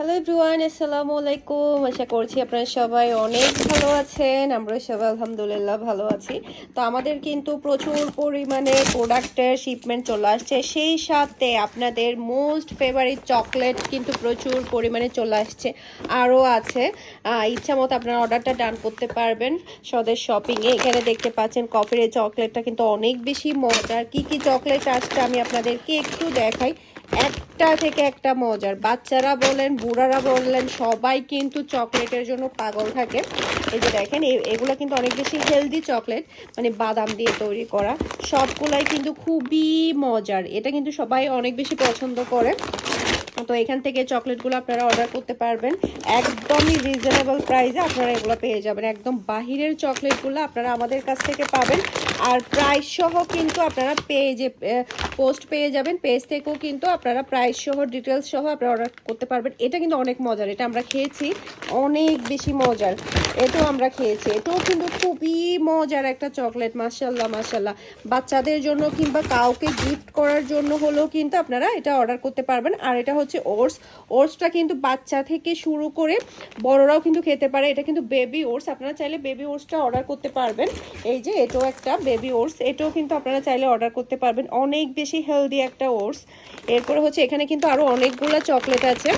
Hello everyone আসসালামু আলাইকুম আশা করছি আপনারা সবাই অনেক ভালো আছেন। আমরা সবাই আলহামদুলিল্লাহ ভালো আছি। তো আমাদের কিন্তু প্রচুর পরিমাণে প্রোডাক্টের শিপমেন্ট চলে আসছে। সেই সাথে আপনাদের মোস্ট ফেভারিট চকলেট কিন্তু প্রচুর পরিমাণে চলে আসছে। আরও আছে। ইচ্ছা মতো আপনারা অর্ডারটা ডান করতে পারবেন স্বদেশ শপিংয়ে এখানে দেখতে পাচ্ছেন কফির এই চকলেটটা কিন্তু অনেক বেশি মজার। কি কি চকলেট আসছে আমি আপনাদেরকে একটু দেখাই। একটা থেকে একটা মজার। বাচ্চারা বলেন বুড়ারা বললেন, সবাই কিন্তু চকলেটের জন্য পাগল থাকে। এই যে দেখেন এগুলো কিন্তু অনেক বেশি হেলদি চকলেট মানে বাদাম দিয়ে তৈরি করা। সবগুলাই কিন্তু খুবই মজার। এটা কিন্তু সবাই অনেক বেশি পছন্দ করে। তো এখান থেকে চকলেটগুলো আপনারা অর্ডার করতে পারবেন। একদমই রিজনেবল প্রাইসে আপনারা এগুলো পেয়ে যাবেন। একদম বাহিরের চকলেটগুলো আপনারা আমাদের কাছ থেকে পাবেন। আর প্রাইস সহ কিন্তু আপনারা পেজে পোস্ট পেয়ে যাবেন। পেজ থেকেও কিন্তু আপনারা প্রাইস সহ ডিটেলস সহ আপনারা অর্ডার করতে পারবেন। এটা কিন্তু অনেক মজার। এটা আমরা খেয়েছি, অনেক বেশি মজার। এটাও আমরা খেয়েছি। এটাও কিন্তু খুবই মজার একটা চকলেট মাসাল্লাহ মাসাল্লাহ বাচ্চাদের জন্য কিংবা কাউকে গিফট করার জন্য হলেও কিন্তু আপনারা এটা অর্ডার করতে পারবেন। আর এটা হচ্ছে ওটস। ওটসটা কিন্তু বাচ্চা থেকে শুরু করে বড়রাও কিন্তু খেতে পারে। এটা কিন্তু বেবি ওটস। আপনারা চাইলে বেবি ওটসটা অর্ডার করতে পারবেন। এই যে এটাও একটা বেবি ওটস। এটাও কিন্তু আপনারা চাইলে অর্ডার করতে পারবেন। অনেক বেশি হেলদি একটা ওটস। এরপরে হচ্ছে এখানে কিন্তু আরও অনেকগুলো চকলেট আছে।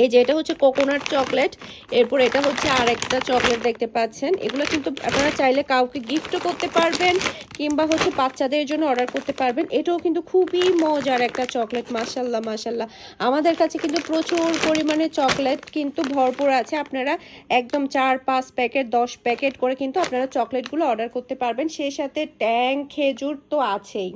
এই যে এটা হচ্ছে কোকোনাট চকলেট এরপর এটা হচ্ছে আরেকটা চকলেট দেখতে পাচ্ছেন। এগুলো কিন্তু আপনারা চাইলে কাউকে গিফটও করতে পারবেন, কিংবা হচ্ছে বাচ্চাদের জন্য অর্ডার করতে পারবেন। এটাও কিন্তু খুবই মজার একটা চকলেট মাসাল্লাহ মাসাল্লাহ আমাদের কাছে কিন্তু প্রচুর পরিমাণে চকলেট কিন্তু ভরপুর আছে। আপনারা একদম চার, পাঁচ প্যাকেট, দশ প্যাকেট করে কিন্তু আপনারা চকলেটগুলো অর্ডার করতে পারবেন। সেই সাথে ট্যাং খেজুর তো আছেই।